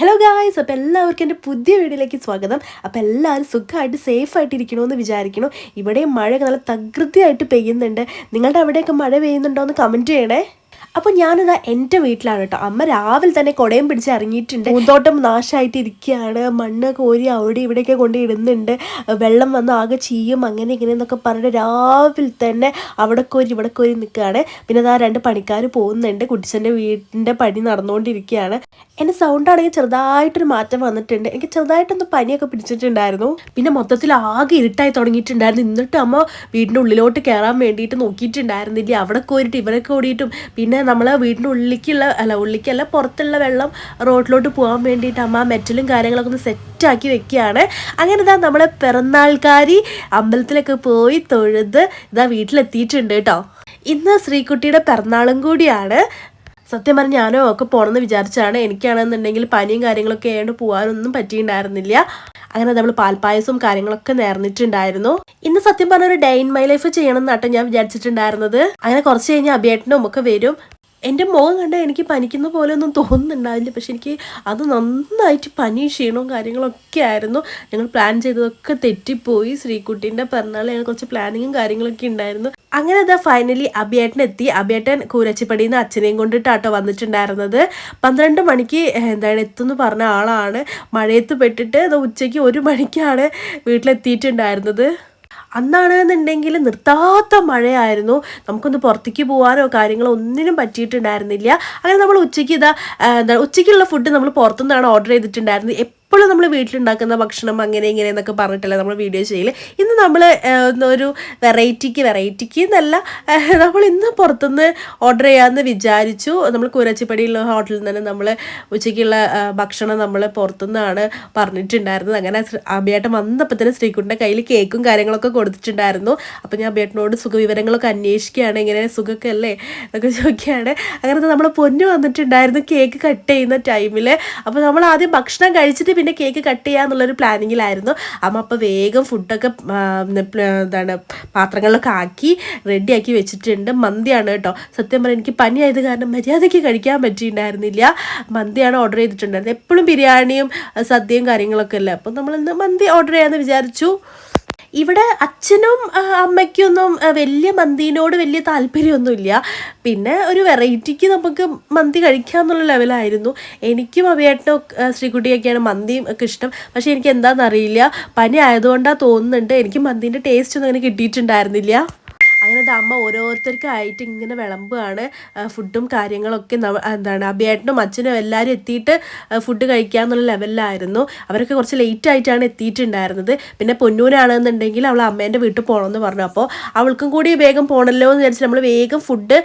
Hello guys അപ്പോൾ എല്ലാവർക്കും എന്റെ പുതിയ വീഡിയോയിലേക്ക് സ്വാഗതം. അപ്പോൾ എല്ലാവരും സുഖമായിട്ട് സേഫ് ആയിട്ട് ഇരിക്കണമെന്ന് വിചാരിക്കണം ഇവിടെ മഴയൊക്കെ നല്ല തകൃതിയായിട്ട് പെയ്യുന്നുണ്ട്. നിങ്ങളുടെ അവിടെയൊക്കെ മഴ പെയ്യുന്നുണ്ടോ എന്ന് കമന്റ് ചെയ്യണേ. അപ്പോൾ ഞാനിതാ എന്റെ വീട്ടിലാണ് കേട്ടോ അമ്മ രാവിലെ തന്നെ കുടയും പിടിച്ച് ഇറങ്ങിയിട്ടുണ്ട്. പൂന്തോട്ടം നാശമായിട്ട് ഇരിക്കുകയാണ് മണ്ണ് കോരി അവിടെ ഇവിടെയൊക്കെ കൊണ്ട് ഇടുന്നുണ്ട്. വെള്ളം വന്ന് ആകെ ചെയ്യും അങ്ങനെ ഇങ്ങനെ എന്നൊക്കെ പറഞ്ഞിട്ട് രാവിലെ തന്നെ അവിടെ കോരി ഇവിടെ കോരി നിൽക്കുകയാണ്. പിന്നെ അതാ രണ്ട് പണിക്കാർ പോകുന്നുണ്ട്. കുട്ടിച്ചന്റെ വീടിന്റെ പണി നടന്നുകൊണ്ടിരിക്കുകയാണ്. എന്റെ സൗണ്ട് ആണെങ്കിൽ ചെറുതായിട്ടൊരു മാറ്റം വന്നിട്ടുണ്ട്. എനിക്ക് ചെറുതായിട്ടൊന്ന് പനിയൊക്കെ പിടിച്ചിട്ടുണ്ടായിരുന്നു. പിന്നെ മൊത്തത്തിൽ ആകെ ഇരുട്ടായി തുടങ്ങിയിട്ടുണ്ടായിരുന്നു. എന്നിട്ട് അമ്മ വീടിന്റെ ഉള്ളിലോട്ട് കയറാൻ വേണ്ടിയിട്ട് നോക്കിയിട്ടുണ്ടായിരുന്നില്ല. അവിടെ കോരിട്ട് ഇവരൊക്കെ ഓടിയിട്ടും. പിന്നെ നമ്മൾ വീടിന്റെ ഉള്ളിലേക്കുള്ള അല്ല ഉള്ളിലേക്കല്ല പുറത്തുള്ള വെള്ളം റോഡിലോട്ട് പോകാൻ വേണ്ടിയിട്ട് അമ്മ മെറ്റലും കാര്യങ്ങളൊക്കെ ഒന്ന് സെറ്റാക്കി വെക്കുകയാണ്. അങ്ങനെ ഇതാ നമ്മളെ പിറന്നാൾക്കാരി അമ്പലത്തിലൊക്കെ പോയി തൊഴുത് ഇതാ വീട്ടിലെത്തിയിട്ടുണ്ട് കേട്ടോ. ഇന്ന് ശ്രീകുട്ടിയുടെ പിറന്നാളും കൂടിയാണ്. സത്യം പറഞ്ഞ് ഞാനോ ഒക്കെ പോകണമെന്ന് വിചാരിച്ചാണ് എനിക്കാണെന്നുണ്ടെങ്കിൽ പനിയും കാര്യങ്ങളൊക്കെ ആയതുകൊണ്ട് പോകാനൊന്നും പറ്റിയിട്ടുണ്ടായിരുന്നില്ല അങ്ങനെ നമ്മൾ പാൽപ്പായസവും കാര്യങ്ങളൊക്കെ നേർന്നിട്ടുണ്ടായിരുന്നു. ഇന്ന് സത്യം പറഞ്ഞ ഒരു ഡേ ഇൻ മൈ ലൈഫ് ചെയ്യണം എന്നാട്ടോ ഞാൻ വിചാരിച്ചിട്ടുണ്ടായിരുന്നത്. അങ്ങനെ കുറച്ച് കഴിഞ്ഞ് അഭിയേട്ടനും ഒക്കെ വരും. എന്റെ മുഖം കണ്ടാൽ എനിക്ക് പനിക്കുന്ന പോലെ ഒന്നും തോന്നുന്നുണ്ടാവില്ല. പക്ഷെ എനിക്ക് അത് നന്നായിട്ട് പനി ക്ഷീണവും കാര്യങ്ങളൊക്കെ ആയിരുന്നു. ഞങ്ങൾ പ്ലാൻ ചെയ്തതൊക്കെ തെറ്റിപ്പോയി. ശ്രീകുട്ടീന്റെ പിറന്നാൾ ഞങ്ങൾ കുറച്ച് പ്ലാനിങ്ങും കാര്യങ്ങളൊക്കെ ഉണ്ടായിരുന്നു. അങ്ങനെ അതാ ഫൈനലി അഭിയേട്ടൻ എത്തി. അഭിയേട്ടൻ കൂരച്ചിപ്പടിയിൽ നിന്ന് അച്ഛനെയും കൊണ്ടിട്ടാട്ടോ വന്നിട്ടുണ്ടായിരുന്നത്. പന്ത്രണ്ട് മണിക്ക് എന്താണ് എത്തുമെന്ന് പറഞ്ഞ ആളാണ്. മഴയത്ത് പെട്ടിട്ട് അത് ഉച്ചയ്ക്ക് ഒരു മണിക്കാണ് വീട്ടിലെത്തിയിട്ടുണ്ടായിരുന്നത്. അന്നാണെന്നുണ്ടെങ്കിൽ നിർത്താത്ത മഴയായിരുന്നു. നമുക്കൊന്ന് പുറത്തേക്ക് പോകാനോ കാര്യങ്ങളോ ഒന്നിനും പറ്റിയിട്ടുണ്ടായിരുന്നില്ല. അങ്ങനെ നമ്മൾ ഉച്ചയ്ക്ക് ഇതാ എന്താ ഉച്ചയ്ക്കുള്ള ഫുഡ് നമ്മൾ പുറത്തുനിന്നാണ് ഓർഡർ ചെയ്തിട്ടുണ്ടായിരുന്നത്. എപ്പോഴും നമ്മൾ വീട്ടിലുണ്ടാക്കുന്ന ഭക്ഷണം അങ്ങനെ ഇങ്ങനെ എന്നൊക്കെ പറഞ്ഞിട്ടല്ല നമ്മൾ വീഡിയോ ചെയ്യൽ ഇന്ന് നമ്മൾ ഒരു വെറൈറ്റിക്ക് വെറൈറ്റിക്ക് എന്നല്ല നമ്മൾ ഇന്ന് പുറത്തുനിന്ന് ഓർഡർ ചെയ്യാമെന്ന് വിചാരിച്ചു. നമ്മൾ കുരച്ചിപ്പടിയുള്ള ഹോട്ടലിൽ നിന്ന് നമ്മൾ ഉച്ചയ്ക്കുള്ള ഭക്ഷണം നമ്മൾ പുറത്തുനിന്നാണ് പറഞ്ഞിട്ടുണ്ടായിരുന്നത്. അങ്ങനെ അബിയേട്ടൻ വന്നപ്പോൾ തന്നെ ശ്രീകുട്ടിന്റെ കയ്യിൽ കേക്കും കാര്യങ്ങളൊക്കെ കൊടുത്തിട്ടുണ്ടായിരുന്നു. അപ്പോൾ ഞാൻ അബിയേട്ടനോട് സുഖവിവരങ്ങളൊക്കെ അന്വേഷിക്കുകയാണ് ഇങ്ങനെ സുഖമൊക്കെ അല്ലേ എന്നൊക്കെ ചോദിക്കുകയാണ്. അങ്ങനെ നമ്മൾ പൊന്നു വന്നിട്ടുണ്ടായിരുന്നു കേക്ക് കട്ട് ചെയ്യുന്ന ടൈമിൽ അപ്പോൾ നമ്മൾ ആദ്യം ഭക്ഷണം കഴിച്ചിട്ട് പിന്നെ കേക്ക് കട്ട് ചെയ്യാന്നുള്ളൊരു പ്ലാനിങ്ങിലായിരുന്നു. അമ്മ അപ്പോൾ വേഗം ഫുഡൊക്കെ എന്താണ് പാത്രങ്ങളിലൊക്കെ ആക്കി റെഡിയാക്കി വെച്ചിട്ടുണ്ട്. മന്തിയാണ് കേട്ടോ. സത്യം പറഞ്ഞാൽ എനിക്ക് പനിയായത് കാരണം മര്യാദയ്ക്ക് കഴിക്കാൻ പറ്റിയിട്ടുണ്ടായിരുന്നില്ല മന്തിയാണ് ഓർഡർ ചെയ്തിട്ടുണ്ടായിരുന്നത്. എപ്പോഴും ബിരിയാണിയും സദ്യയും കാര്യങ്ങളൊക്കെ അല്ലേ. അപ്പോൾ നമ്മളിന്ന് മന്തി ഓർഡർ ചെയ്യാമെന്ന് വിചാരിച്ചു? ഇവിടെ അച്ഛനും അമ്മയ്ക്കൊന്നും വലിയ മന്തിനോട് വലിയ താല്പര്യമൊന്നുമില്ല. പിന്നെ ഒരു വെറൈറ്റിക്ക് നമുക്ക് മന്തി കഴിക്കാമെന്നുള്ള ലെവലായിരുന്നു. എനിക്കും അവയേട്ടനും ശ്രീകുട്ടിയൊക്കെയാണ് മന്തിയും ഒക്കെ ഇഷ്ടം. പക്ഷേ എനിക്ക് എന്താണെന്നറിയില്ല പനി ആയതുകൊണ്ടാണ് തോന്നുന്നുണ്ട്. എനിക്ക് മന്തിന്റെ ടേസ്റ്റ് ഒന്നും അങ്ങനെ കിട്ടിയിട്ടുണ്ടായിരുന്നില്ല. അങ്ങനെ അമ്മ ഓരോരുത്തർക്കായിട്ട് ഇങ്ങനെ വിളമ്പുകയാണ് ഫുഡും കാര്യങ്ങളൊക്കെ എന്താണ് അബിയേട്ടനും അച്ഛനും എല്ലാവരും എത്തിയിട്ട് ഫുഡ് കഴിക്കുക എന്നുള്ള ലെവലിലായിരുന്നു അവരൊക്കെ കുറച്ച് ലേറ്റ് ആയിട്ടാണ് എത്തിയിട്ടുണ്ടായിരുന്നത്. പിന്നെ പൊന്നൂരാണെന്നുണ്ടെങ്കിൽ അവൾ അമ്മേന്റെ വീട്ടിൽ പോകണമെന്ന് പറഞ്ഞു. അപ്പോൾ അവൾക്കും കൂടി വേഗം പോകണല്ലോ എന്ന് വിചാരിച്ച് നമ്മൾ വേഗം ഫുഡ്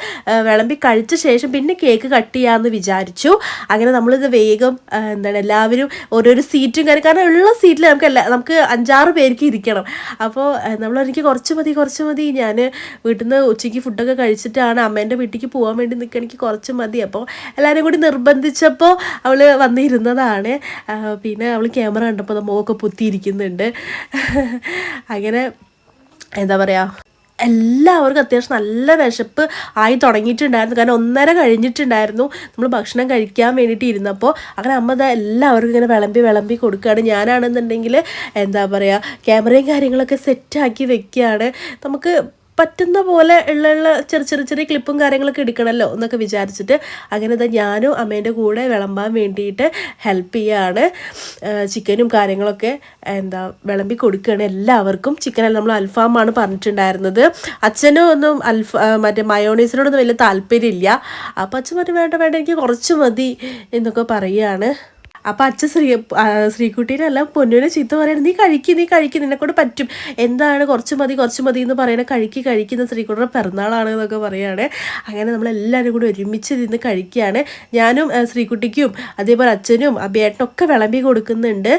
വിളമ്പി കഴിച്ച ശേഷം പിന്നെ കേക്ക് കട്ട് ചെയ്യാമെന്ന് വിചാരിച്ചു. അങ്ങനെ നമ്മളിത് വേഗം എന്താണ് എല്ലാവരും ഓരോരോ സീറ്റും കാര്യം കാരണം ഉള്ള സീറ്റിൽ നമുക്ക് എല്ലാ നമുക്ക് അഞ്ചാറ് പേർക്ക് ഇരിക്കണം. അപ്പോൾ നമ്മൾ എനിക്ക് കുറച്ച് മതി കുറച്ച് മതി ഞാൻ വീട്ടിൽ നിന്ന് ഉച്ചയ്ക്ക് ഫുഡൊക്കെ കഴിച്ചിട്ടാണ് അമ്മേന്റെ വീട്ടിലേക്ക് പോകാൻ വേണ്ടി നിൽക്കുക എനിക്ക് കുറച്ച് മതി. അപ്പോൾ എല്ലാവരും കൂടി നിർബന്ധിച്ചപ്പോൾ അവൾ വന്നിരുന്നതാണ്. പിന്നെ അവൾ ക്യാമറ കണ്ടപ്പോൾ മുഖമൊക്കെ പൊത്തിയിരിക്കുന്നുണ്ട് അങ്ങനെ എന്താ പറയുക എല്ലാവർക്കും അത്യാവശ്യം നല്ല വിശപ്പ് ആയി തുടങ്ങിയിട്ടുണ്ടായിരുന്നു. കാരണം ഒന്നര കഴിഞ്ഞിട്ടുണ്ടായിരുന്നു നമ്മൾ ഭക്ഷണം കഴിക്കാൻ വേണ്ടിയിട്ട് ഇരുന്നപ്പോൾ അങ്ങനെ അമ്മ എല്ലാവർക്കും ഇങ്ങനെ വിളമ്പി വിളമ്പി കൊടുക്കുകയാണ് ഞാനാണെന്നുണ്ടെങ്കിൽ എന്താ പറയുക ക്യാമറയും കാര്യങ്ങളൊക്കെ സെറ്റാക്കി വെക്കുകയാണ് നമുക്ക് പറ്റുന്ന പോലെ ഉള്ള ചെറിയ ചെറിയ ചെറിയ ക്ലിപ്പും കാര്യങ്ങളൊക്കെ എടുക്കണമല്ലോ എന്നൊക്കെ വിചാരിച്ചിട്ട് അങ്ങനെ ഇതാ ഞാനും അമ്മേന്റെ കൂടെ വിളമ്പാൻ വേണ്ടിയിട്ട് ഹെൽപ്പ് ചെയ്യുകയാണ് ചിക്കനും കാര്യങ്ങളൊക്കെ എന്താ വിളമ്പി കൊടുക്കുകയാണ് എല്ലാവർക്കും. ചിക്കൻ നമ്മൾ അൽഫാമാണ് പറഞ്ഞിട്ടുണ്ടായിരുന്നത്. അച്ഛനും ഒന്നും അൽഫ മറ്റേ മയോണീസിനോടൊന്നും വലിയ താല്പര്യമില്ല. അപ്പോൾ അച്ഛൻ പറഞ്ഞു വേണ്ട വേണ്ട എനിക്ക് കുറച്ച് മതി എന്നൊക്കെ പറയുകയാണ്. അപ്പം അച്ഛൻ ശ്രീ ശ്രീകുട്ടീനല്ല പൊന്നുവിനെ ചീത്ത പറയണം നീ കഴിക്ക് നീ കഴിക്ക് നിന്നെക്കൊണ്ട് പറ്റും. എന്താണ് കുറച്ച് മതി കുറച്ച് മതി എന്ന് പറയണ കഴിക്ക് കഴിക്കുന്ന ശ്രീക്കുട്ടിയുടെ പിറന്നാളാണ് എന്നൊക്കെ പറയുകയാണ് അങ്ങനെ നമ്മളെല്ലാവരും കൂടി ഒരുമിച്ച് നിന്ന് കഴിക്കുകയാണ്. ഞാനും ശ്രീകുട്ടിക്കും അതേപോലെ അച്ഛനും അബിയേട്ടനും ഒക്കെ വിളമ്പി കൊടുക്കുന്നുണ്ട്.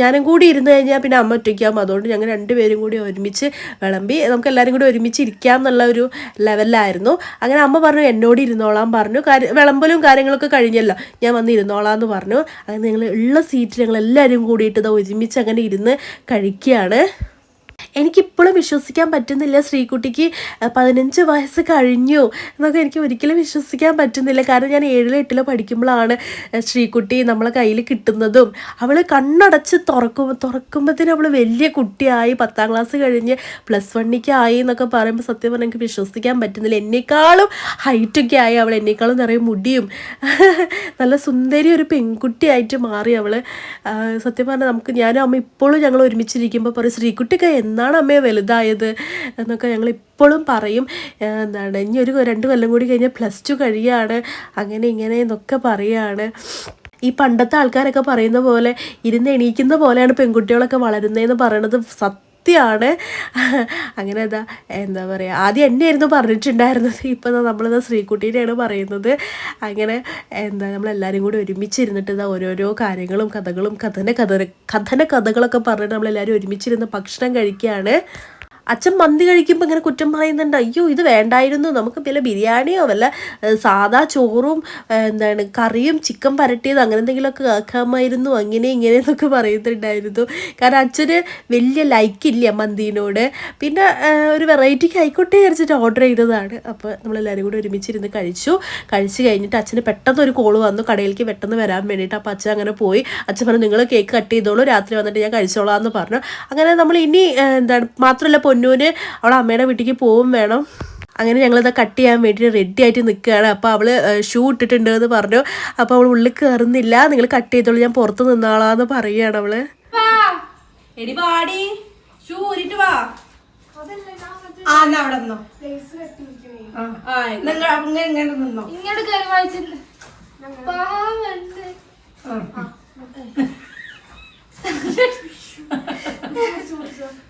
ഞാനും കൂടി ഇരുന്ന് കഴിഞ്ഞാൽ പിന്നെ അമ്മ ഒറ്റയ്ക്കാകും അതുകൊണ്ട് ഞങ്ങൾ രണ്ടുപേരും കൂടി ഒരുമിച്ച് വിളമ്പി നമുക്ക് എല്ലാവരും കൂടി ഒരുമിച്ച് ഇരിക്കാം എന്നുള്ള ഒരു ലെവലിലായിരുന്നു. അങ്ങനെ അമ്മ പറഞ്ഞു എന്നോട് ഇരുന്നോളാം പറഞ്ഞു. കാര്യം വിളമ്പലും കാര്യങ്ങളൊക്കെ കഴിഞ്ഞല്ലോ. ഞാൻ വന്ന് ഇരുന്നോളാം എന്ന് പറഞ്ഞു. അങ്ങനെ നിങ്ങൾ ഉള്ള സീറ്റിൽ ഞങ്ങൾ എല്ലാവരും കൂടിയിട്ട് ഒരുമിച്ച് അങ്ങനെ ഇരുന്ന് കഴിക്കുകയാണ്. എനിക്കിപ്പോഴും വിശ്വസിക്കാൻ പറ്റുന്നില്ല. ശ്രീകുട്ടിക്ക് പതിനഞ്ച് വയസ്സ് കഴിഞ്ഞു എന്നൊക്കെ എനിക്ക് ഒരിക്കലും വിശ്വസിക്കാൻ പറ്റുന്നില്ല. കാരണം ഞാൻ ഏഴിലോ എട്ടിലോ പഠിക്കുമ്പോഴാണ് ശ്രീകുട്ടി നമ്മളെ കയ്യിൽ കിട്ടുന്നതും. അവൾ കണ്ണടച്ച് തുറക്കും തുറക്കുമ്പോഴത്തേനും അവൾ വലിയ കുട്ടിയായി. പത്താം ക്ലാസ് കഴിഞ്ഞ് പ്ലസ് വണ്ണിക്കായി എന്നൊക്കെ പറയുമ്പോൾ സത്യം പറഞ്ഞാൽ എനിക്ക് വിശ്വസിക്കാൻ പറ്റുന്നില്ല. എന്നേക്കാളും ഹൈറ്റൊക്കെ ആയി അവൾ എന്നേക്കാളും നിറയെ മുടിയും. നല്ല സുന്ദരി ഒരു പെൺകുട്ടിയായിട്ട് മാറി അവൾ സത്യം പറഞ്ഞാൽ നമുക്ക് ഞാനും അമ്മ ഇപ്പോഴും ഞങ്ങൾ ഒരുമിച്ചിരിക്കുമ്പോൾ പറയും ശ്രീകുട്ടിയൊക്കെ എന്നാണ് അമ്മയെ വലുതായത് എന്നൊക്കെ ഞങ്ങൾ ഇപ്പോഴും പറയും. എന്താണ് ഇനി ഒരു രണ്ട് കൊല്ലം കൂടി കഴിഞ്ഞാൽ പ്ലസ് ടു കഴിയാണ്. അങ്ങനെ ഇങ്ങനെ എന്നൊക്കെ പറയുകയാണ് ഈ പണ്ടത്തെ ആൾക്കാരൊക്കെ പറയുന്ന പോലെ ഇരുന്ന് എണീക്കുന്ന പോലെയാണ് പെൺകുട്ടികളൊക്കെ വളരുന്നതെന്ന് പറയണത് സത്യമാണ്. അങ്ങനെ എന്താ എന്താ പറയുക ആദ്യം എന്നെയായിരുന്നു പറഞ്ഞിട്ടുണ്ടായിരുന്നത് ഇപ്പം നമ്മളിത് ശ്രീകുട്ടീനെയാണ് പറയുന്നത്. അങ്ങനെ എന്താ നമ്മളെല്ലാവരും കൂടി ഒരുമിച്ചിരുന്നിട്ട് ഇതാ ഓരോരോ കാര്യങ്ങളും കഥകളും കഥന കഥന കഥന കഥകളൊക്കെ പറഞ്ഞിട്ട് നമ്മളെല്ലാവരും ഒരുമിച്ചിരുന്ന് ഭക്ഷണം കഴിക്കുകയാണ്. അച്ഛൻ മന്തി കഴിക്കുമ്പോൾ ഇങ്ങനെ കുറ്റം പറയുന്നുണ്ട് അയ്യോ ഇത് വേണ്ടായിരുന്നു. നമുക്ക് വല്ല ബിരിയാണിയോ വല്ല സാദാ ചോറും എന്താണ് കറിയും ചിക്കൻ പരട്ടിയത് അങ്ങനെ എന്തെങ്കിലുമൊക്കെ ആക്കാമായിരുന്നു. അങ്ങനെ ഇങ്ങനെ എന്നൊക്കെ പറയുന്നുണ്ടായിരുന്നു. കാരണം അച്ഛന് വലിയ ലൈക്കില്ല മന്തിനോട്. പിന്നെ ഒരു വെറൈറ്റിക്ക് ആയിക്കോട്ടെ വിചാരിച്ചിട്ട് ഓർഡർ ചെയ്തതാണ്. അപ്പോൾ നമ്മളെല്ലാവരും കൂടി ഒരുമിച്ചിരുന്ന് കഴിച്ചു. കഴിച്ച് കഴിഞ്ഞിട്ട് അച്ഛന് പെട്ടെന്ന് ഒരു കോൾ വന്നു. കടയിലേക്ക് പെട്ടെന്ന് വരാൻ വേണ്ടിയിട്ട് അപ്പോൾ അച്ഛൻ അങ്ങനെ പോയി. അച്ഛൻ പറഞ്ഞു നിങ്ങൾ കേക്ക് കട്ട് ചെയ്തോളൂ. രാത്രി വന്നിട്ട് ഞാൻ കഴിച്ചോളാം എന്ന് പറഞ്ഞു. അങ്ങനെ നമ്മൾ ഇനി എന്താണ് മാത്രമല്ല പൊന്നൂന് അവൾ അമ്മയുടെ വീട്ടിലേക്ക് പോവും വേണം. അങ്ങനെ ഞങ്ങളിത് കട്ട് ചെയ്യാൻ വേണ്ടിയിട്ട് റെഡി ആയിട്ട് നിൽക്കുകയാണ് അപ്പോൾ അവൾ ഷൂ ഇട്ടിട്ടുണ്ട് എന്ന് പറഞ്ഞു. അപ്പോൾ അവൾ ഉള്ളിൽ കയറുന്നില്ല നിങ്ങൾ കട്ട് ചെയ്തോളൂ ഞാൻ പുറത്ത് നിന്നാളാന്ന് പറയുകയാണ് അവൾ. ഇങ്ങോട്ട്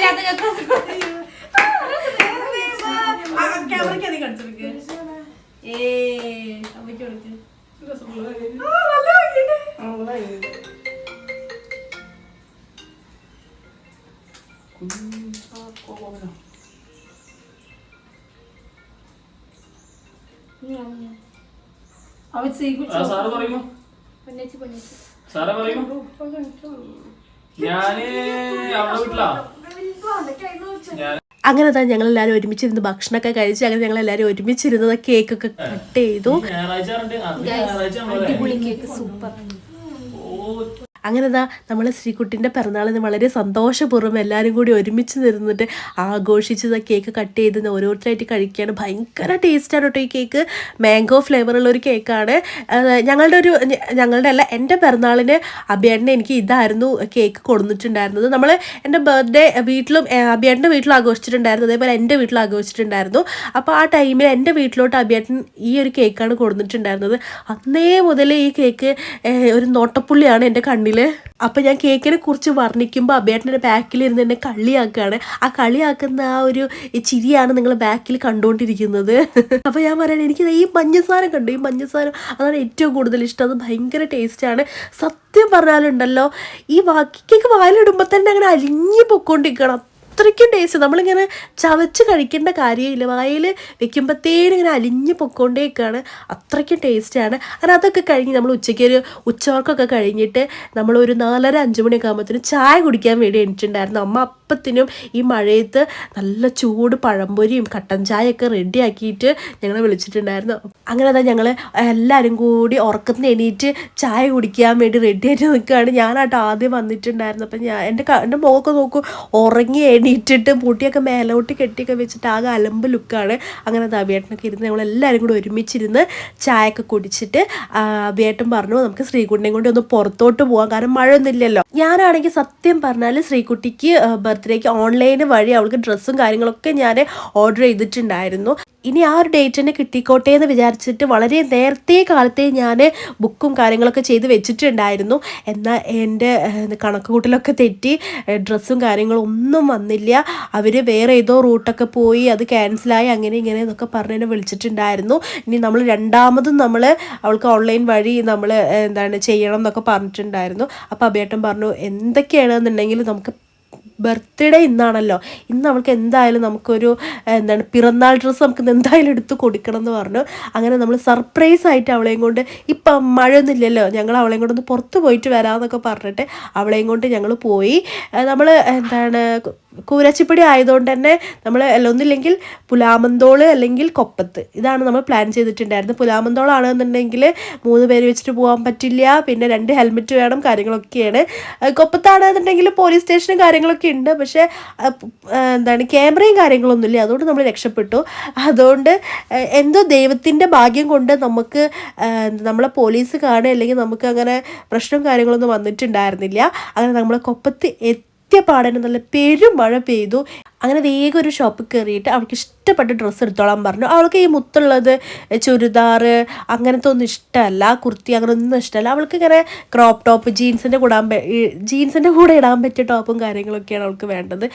Sir പറയൂ പൊന്നേച്ചി പൊന്നേച്ചി. സാറേ പറയൂ ഞാൻ അവിടെ വീട്ടിലാ. ഞാൻ അങ്ങനെ തന്നെ ഞങ്ങളെല്ലാവരും ഒരുമിച്ചിരുന്ന് ഭക്ഷണമൊക്കെ കഴിച്ച് അങ്ങനെ ഞങ്ങൾ ഞങ്ങളെല്ലാവരും കേക്ക് ഒക്കെ കട്ട് ചെയ്തു? അടിപൊളി കേക്ക് സൂപ്പർ. ഓ അങ്ങനെ ദാ നമ്മൾ ശ്രീകുട്ടിന്റെ പിറന്നാളിന് വളരെ സന്തോഷപൂർവം എല്ലാവരും കൂടി ഒരുമിച്ച് നിന്നിട്ട് ആഘോഷിച്ച് ദാ കേക്ക് കട്ട് ചെയ്ത് ഓരോരുത്തരായിട്ട് കഴിക്കുകയാണ് ഭയങ്കര ടേസ്റ്റാണ് കേട്ടോ ഈ കേക്ക് മാംഗോ ഫ്ലേവറുള്ള ഒരു കേക്കാണ് ഞങ്ങളുടെ ഒരു ഞങ്ങളുടെ അല്ല എന്റെ പിറന്നാളിന് അഭിയേട്ടനെ എനിക്ക് ഇതായിരുന്നു കേക്ക് കൊടുത്തിട്ടുണ്ടായിരുന്നത് നമ്മൾ എന്റെ ബർത്ത്ഡേ വീട്ടിലും ഏ, വീട്ടിൽ ആഘോഷിച്ചിട്ടുണ്ടായിരുന്നു. അതേപോലെ എന്റെ വീട്ടിൽ ആഘോഷിച്ചിട്ടുണ്ടായിരുന്നു. അപ്പോൾ ആ ടൈമിൽ എന്റെ വീട്ടിലോട്ട് അഭിയേട്ടൻ ഈ ഒരു കേക്കാണ് കൊടുത്തിട്ടുണ്ടായിരുന്നത് അന്നേ മുതൽ ഈ കേക്ക് ഒരു നോട്ടപ്പുള്ളിയാണ് എന്റെ കണ്ണിൽ അപ്പോൾ ഞാൻ കേക്കിനെ കുറിച്ച് വർണിക്കുമ്പോൾ ബാക്കിൽ ബാക്കിലിരുന്ന് എന്നെ കളിയാക്കുകയാണ് ആ കളിയാക്കുന്ന ആ ഒരു ചിരിയാണ് നിങ്ങൾ ബാക്കിൽ കണ്ടുകൊണ്ടിരിക്കുന്നത് അപ്പോൾ ഞാൻ പറയണേ എനിക്ക് ഈ മഞ്ഞസാരം കണ്ടു? ഈ മഞ്ഞസാരം അതാണ് ഏറ്റവും കൂടുതൽ ഇഷ്ടം. അത് ഭയങ്കര ടേസ്റ്റ് ആണ്. സത്യം പറഞ്ഞാലുണ്ടല്ലോ ഈ വാക്കി കേക്ക് തന്നെ അങ്ങനെ അലിഞ്ഞു പൊക്കോണ്ടിരിക്കണം. അത്രയ്ക്കും ടേസ്റ്റ് നമ്മളിങ്ങനെ ചവച്ച് കഴിക്കേണ്ട കാര്യമില്ല. വായിൽ വെക്കുമ്പോഴത്തേനും ഇങ്ങനെ അലിഞ്ഞ് പൊക്കോണ്ടേക്കാണ്. അത്രയ്ക്കും ടേസ്റ്റാണ് അങ്ങനെ അതൊക്കെ കഴിഞ്ഞ് നമ്മൾ ഉച്ചയ്ക്ക് ഒരു ഉച്ചവർക്കൊക്കെ കഴിഞ്ഞിട്ട് നമ്മളൊരു നാലര അഞ്ച് മണിയൊക്കെ ആകുമ്പോഴത്തേനും ചായ കുടിക്കാൻ വേണ്ടി എണീറ്റിട്ടുണ്ടായിരുന്നു അമ്മ അപ്പത്തിനും ഈ മഴയത്ത് നല്ല ചൂട് പഴംപൊരിയും കട്ടൻ ചായയൊക്കെ റെഡിയാക്കിയിട്ട് ഞങ്ങളെ വിളിച്ചിട്ടുണ്ടായിരുന്നു. അങ്ങനെ തന്നെ ഞങ്ങൾ എല്ലാവരും കൂടി ഉറക്കത്തിന് എണീറ്റ് ചായ കുടിക്കാൻ വേണ്ടി റെഡിയായിട്ട് നിൽക്കുകയാണ്. ഞാനായിട്ട് ആദ്യം വന്നിട്ടുണ്ടായിരുന്നു. അപ്പം ഞാൻ എന്റെ എന്റെ മുഖമൊക്കെ നോക്കൂ ഉറങ്ങി എണീറ്റിട്ട് മുട്ടിയൊക്കെ മേലോട്ട് കെട്ടിയൊക്കെ വെച്ചിട്ട് ആകെ അലമ്പ് ലുക്കാണ്. അങ്ങനെ ദാബിയേട്ടനൊക്കെ ഇരുന്ന് ഞങ്ങളെല്ലാവരും കൂടി ഒരുമിച്ചിരുന്ന് ചായയൊക്കെ കുടിച്ചിട്ട് അബിയേട്ടൻ പറഞ്ഞു നമുക്ക് ശ്രീകുട്ടിനെയും കൊണ്ട് ഒന്ന് പുറത്തോട്ട് പോകാം. കാരണം മഴയൊന്നും ഇല്ലല്ലോ. ഞാനാണെങ്കിൽ സത്യം പറഞ്ഞാൽ ശ്രീകുട്ടിക്ക് ബർത്ത്ഡേക്ക് ഓൺലൈൻ വഴി അവൾക്ക് ഡ്രസ്സും കാര്യങ്ങളൊക്കെ ഞാൻ ഓർഡർ ചെയ്തിട്ടുണ്ടായിരുന്നു. ഇനി ആ ഒരു ഡേറ്റ് തന്നെ കിട്ടിക്കോട്ടെ എന്ന് വിചാരിച്ചിട്ട് വളരെ നേരത്തെ കാലത്തെ ഞാൻ ബുക്കും കാര്യങ്ങളൊക്കെ ചെയ്ത് വെച്ചിട്ടുണ്ടായിരുന്നു. എന്നാൽ എന്റെ കണക്കുകൂട്ടലൊക്കെ കണക്ക് കൂട്ടലൊക്കെ തെറ്റി ഡ്രസ്സും കാര്യങ്ങളും ഒന്നും വന്നില്ല. അവർ വേറെ ഏതോ റൂട്ടൊക്കെ പോയി അത് ക്യാൻസലായി അങ്ങനെ ഇങ്ങനെ എന്നൊക്കെ പറഞ്ഞ് എന്നെ വിളിച്ചിട്ടുണ്ടായിരുന്നു. ഇനി നമ്മൾ രണ്ടാമതും നമ്മൾ അവൾക്ക് ഓൺലൈൻ വഴി നമ്മൾ എന്താണ് ചെയ്യണം എന്നൊക്കെ പറഞ്ഞിട്ടുണ്ടായിരുന്നു. അപ്പോൾ അബേട്ടൻ പറഞ്ഞു എന്തൊക്കെയാണെന്നുണ്ടെങ്കിൽ നമുക്ക് ബർത്ത്ഡേ ഇന്നാണല്ലോ. ഇന്ന് നമുക്ക് എന്തായാലും നമുക്കൊരു എന്താണ് പിറന്നാൾ ഡ്രസ്സ് നമുക്ക് എന്തായാലും എടുത്ത് കൊടുക്കണം എന്ന് പറഞ്ഞു. അങ്ങനെ നമ്മൾ സർപ്രൈസ് ആയിട്ട് അവളെയും കൊണ്ട് ഇപ്പം മഴയൊന്നുമില്ലല്ലോ. ഞങ്ങൾ അവളെയും കൊണ്ടൊന്ന് പുറത്ത് പോയിട്ട് വരാമെന്നൊക്കെ പറഞ്ഞിട്ട് അവളെയും കൊണ്ട് ഞങ്ങൾ പോയി. നമ്മൾ എന്താണ് കൂരച്ചിപ്പടി ആയതുകൊണ്ട് തന്നെ നമ്മൾ ഒന്നില്ലെങ്കിൽ പുലാമന്തോൾ അല്ലെങ്കിൽ കൊപ്പത്ത്. ഇതാണ് നമ്മൾ പ്ലാൻ ചെയ്തിട്ടുണ്ടായിരുന്നത്. പുലാമന്തോളാണെന്നുണ്ടെങ്കിൽ മൂന്ന് പേര് വെച്ചിട്ട് പോകാൻ പറ്റില്ല. പിന്നെ രണ്ട് ഹെൽമെറ്റ് വേണം കാര്യങ്ങളൊക്കെയാണ്. കൊപ്പത്താണെന്നുണ്ടെങ്കിൽ പോലീസ് സ്റ്റേഷനും കാര്യങ്ങളൊക്കെ ഉണ്ട്. പക്ഷേ എന്താണ് ക്യാമറയും കാര്യങ്ങളൊന്നുമില്ല അതുകൊണ്ട് നമ്മൾ രക്ഷപ്പെട്ടു. അതുകൊണ്ട് എന്തോ ദൈവത്തിന്റെ ഭാഗ്യം കൊണ്ട് നമുക്ക് നമ്മളെ പോലീസ് കാണുക അല്ലെങ്കിൽ നമുക്ക് അങ്ങനെ പ്രശ്നവും കാര്യങ്ങളൊന്നും വന്നിട്ടുണ്ടായിരുന്നില്ല. അങ്ങനെ നമ്മളെ കൊപ്പത്ത് എത്തിയ പാടനെ നല്ല പെരും മഴ പെയ്തു. അങ്ങനെ വേഗം ഒരു ഷോപ്പിൽ കയറിയിട്ട് അവൾക്ക് ഇഷ്ടപ്പെട്ട ഡ്രസ്സ് എടുത്തോളാൻ പറഞ്ഞു. അവൾക്ക് ഈ മുത്തുള്ളത് ചുരിദാർ അങ്ങനത്തെ ഒന്നും ഇഷ്ടമല്ല കുർത്തി അങ്ങനെ ഒന്നും ഇഷ്ടമല്ല അവൾക്ക് ഇങ്ങനെ ക്രോപ്പ് ടോപ്പ് ജീൻസിന്റെ കൂടാൻ ജീൻസിന്റെ കൂടെ ഇടാൻ പറ്റിയ ടോപ്പും കാര്യങ്ങളൊക്കെയാണ് അവൾക്ക് വേണ്ടത്.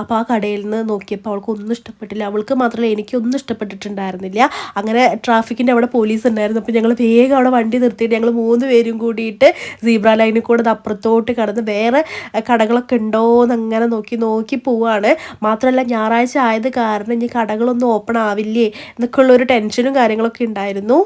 അപ്പോൾ ആ കടയിൽ നിന്ന് നോക്കിയപ്പോൾ അവൾക്ക് ഒന്നും ഇഷ്ടപ്പെട്ടില്ല. അവൾക്ക് മാത്രമല്ല എനിക്കൊന്നും ഇഷ്ടപ്പെട്ടിട്ടുണ്ടായിരുന്നില്ല. അങ്ങനെ ട്രാഫിക്കിന്റെ അവിടെ പോലീസ് ഉണ്ടായിരുന്നു. അപ്പോൾ ഞങ്ങൾ വേഗം അവിടെ വണ്ടി നിർത്തിയിട്ട് ഞങ്ങൾ മൂന്ന് പേരും കൂടിയിട്ട് സീബ്ര ലൈനിൽ കൂടെ അപ്പുറത്തോട്ട് കടന്ന് വേറെ കടകളൊക്കെ ഉണ്ടോ എന്ന് അങ്ങനെ നോക്കി നോക്കി പോവാണ്. മാത്രമല്ല ഞായറാഴ്ച ആയത് കാരണം ഇനി കടകളൊന്നും ഓപ്പൺ ആവില്ലേ എന്നൊക്കെയുള്ള ഒരു ടെൻഷനും കാര്യങ്ങളൊക്കെ ഉണ്ടായിരുന്നു.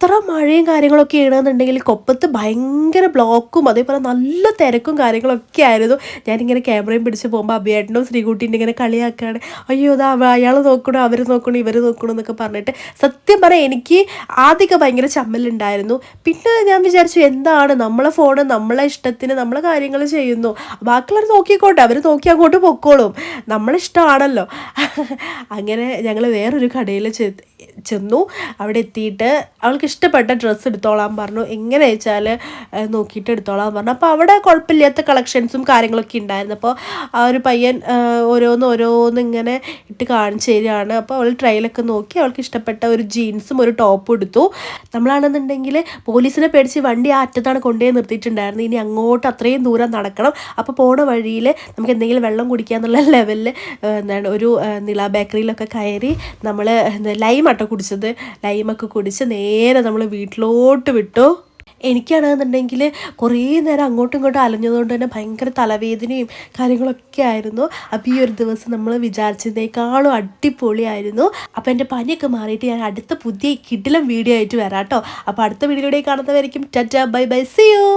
എത്ര മഴയും കാര്യങ്ങളൊക്കെ ആണെന്നുണ്ടെങ്കിൽ കൊപ്പത്ത് ഭയങ്കര ബ്ലോക്കും അതേപോലെ നല്ല തിരക്കും കാര്യങ്ങളൊക്കെ ആയിരുന്നു. ഞാനിങ്ങനെ ക്യാമറയും പിടിച്ച് പോകുമ്പോൾ അഭിയേട്ടനും ശ്രീകുട്ടീന്റെ ഇങ്ങനെ കളിയാക്കുകയാണ്. അയ്യോ അതാ അയാൾ നോക്കണോ അവർ നോക്കണോ ഇവർ നോക്കണോ എന്നൊക്കെ പറഞ്ഞിട്ട് സത്യം പറയാം എനിക്ക് ആദ്യമൊക്കെ ഭയങ്കര ചമ്മലുണ്ടായിരുന്നു. പിന്നെ ഞാൻ വിചാരിച്ചു എന്താണ്? നമ്മളെ ഫോണ് നമ്മളെ ഇഷ്ടത്തിന് നമ്മളെ കാര്യങ്ങൾ ചെയ്യുന്നു. ബാക്കിയുള്ളവർ നോക്കിക്കോട്ടെ അവർ നോക്കി അങ്ങോട്ട് പൊക്കോളും. നമ്മളെ ഇഷ്ടമാണല്ലോ. അങ്ങനെ ഞങ്ങൾ വേറൊരു കടയിൽ ചെന്നു. അവിടെ എത്തിയിട്ട് അവൾക്ക് ഇഷ്ടപ്പെട്ട ഡ്രസ്സ് എടുത്തോളാൻ പറഞ്ഞു. എങ്ങനെ വെച്ചാൽ നോക്കിയിട്ട് എടുത്തോളാൻ പറഞ്ഞു. അപ്പോൾ അവിടെ കുഴപ്പമില്ലാത്ത കളക്ഷൻസും കാര്യങ്ങളൊക്കെ ഉണ്ടായിരുന്നു. അപ്പോൾ ആ ഒരു പയ്യൻ ഓരോന്ന് ഓരോന്ന് ഇങ്ങനെ ഇട്ട് കാണിച്ചു തരികയാണ്. അപ്പോൾ അവൾ ട്രെയിലൊക്കെ നോക്കി അവൾക്ക് ഇഷ്ടപ്പെട്ട ഒരു ജീൻസും ഒരു ടോപ്പും എടുത്തു. നമ്മളാണെന്നുണ്ടെങ്കിൽ പോലീസിനെ പേടിച്ച് വണ്ടി ആ അറ്റത്താണ് കൊണ്ടുപോയി നിർത്തിയിട്ടുണ്ടായിരുന്നു. ഇനി അങ്ങോട്ട് അത്രയും ദൂരം നടക്കണം. അപ്പോൾ പോണ വഴിയിൽ നമുക്ക് എന്തെങ്കിലും വെള്ളം കുടിക്കാന്നുള്ള ലെവലിൽ എന്താണ് ഒരു നിള ബേക്കറിയിലൊക്കെ കയറി നമ്മൾ ലൈമാട്ടോ കുടിച്ചത്. ലൈമൊക്കെ കുടിച്ച് നേരെ നമ്മൾ വീട്ടിലോട്ട് വിട്ടു. എനിക്കാണെന്നുണ്ടെങ്കിൽ കുറേ നേരം അങ്ങോട്ടും ഇങ്ങോട്ടും അലഞ്ഞതുകൊണ്ട് തന്നെ ഭയങ്കര തലവേദനയും കാര്യങ്ങളൊക്കെ ആയിരുന്നു. അപ്പോൾ ഈ ഒരു ദിവസം നമ്മൾ വിചാരിച്ചതിനേക്കാളും അടിപൊളിയായിരുന്നു. അപ്പോൾ എന്റെ പനിയൊക്കെ മാറിയിട്ട് ഞാൻ അടുത്ത പുതിയ കിടിലം വീഡിയോ ആയിട്ട് വരാം കേട്ടോ. അപ്പോൾ അടുത്ത വീഡിയോയിലൂടെ കാണുന്നവരായിരിക്കും ടറ്റ ബൈ ബൈ സിയോ